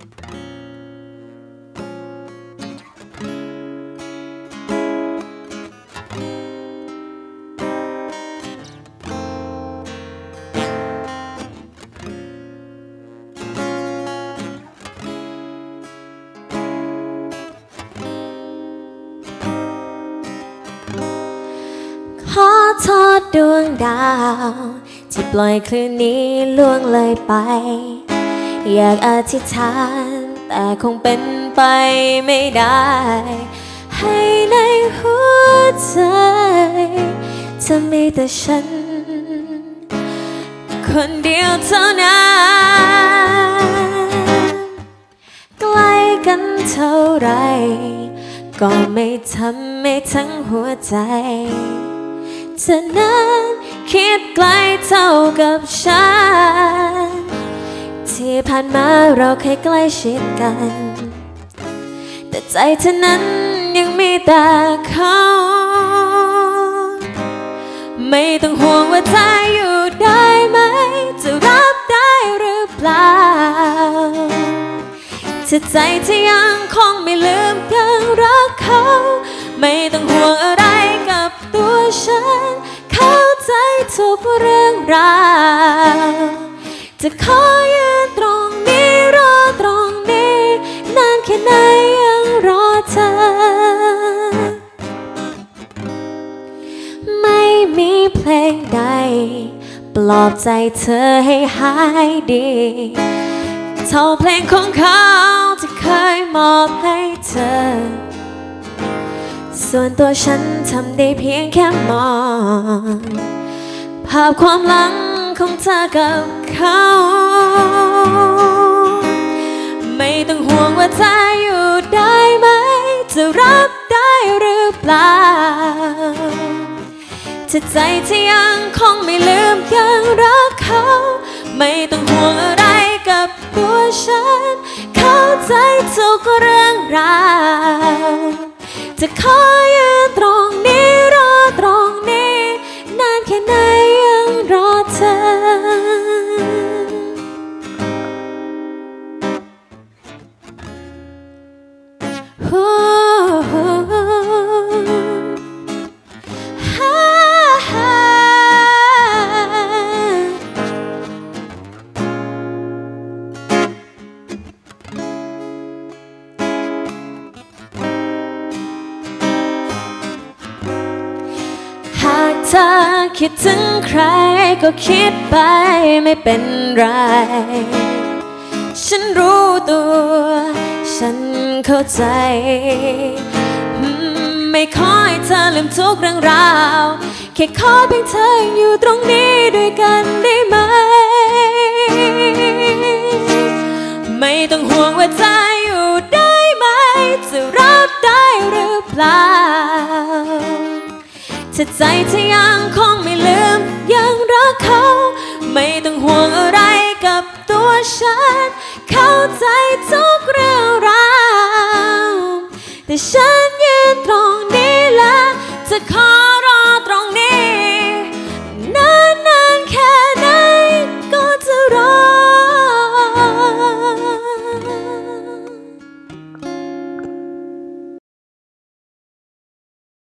ขอโทษดวงดาว ที่ปล่อยคลื่นนี้ล่วงเลยไป อยากอธิษฐานแต่คงเป็นไปไม่ได้ ให้ในหัวใจจะมีแต่ฉัน คนเดียวเท่านั้นใกล้กันเท่าไร ก็ไม่ทำให้ทั้งหัวใจเธอนั้นคิดไกลเท่ากับฉัน ที่ผ่านมาเราเคยใกล้ชิดกัน แต่ใจเธอนั้นยังมีแต่เขาไม่ต้องห่วงว่าเธออยู่ได้ไหม จะรับได้หรือเปล่าถ้าใจที่ยังคงไม่ลืมยังรักเขา ไม่ต้องห่วงอะไรกับตัวฉัน เข้าใจทุกเรื่องราวจะขอ เพลงใด ปลอบใจเธอให้หายดี เท่าเพลงของเขาที่เคยมอบให้เธอ ส่วนตัวฉันทำได้เพียงแค่มอง ภาพความหลังของเธอกับเขา ไม่ต้องห่วงว่าเธออยู่ได้ไหม จะรับได้หรือเปล่า ถ้าใจที่ยังคงไม่ลืมยังรักเขา ไม่ต้องห่วงอะไรกับตัวฉัน เข้าใจทุกเรื่องราวจะขอยื เธอคิดถึงใครก็คิดไปไม่เป็นไร ฉันรู้ตัว ฉันเข้าใจ ไม่ขอให้เธอลืมทุกเรื่องราว แค่ขอเพียงเธออยู่ตรงนี้ด้วยกันได้ไหม ไม่ต้องห่วงว่าเธออยู่ได้ไหม จะรับได้หรือเปล่า ถ้าใจเธอยังคงไม่ลืม ยังรักเขา ไม่ต้องห่วงอะไรกับตัวฉัน เข้าใจทุกเรื่องราว แต่ฉันยืนตรงนี้แล้วจะขอ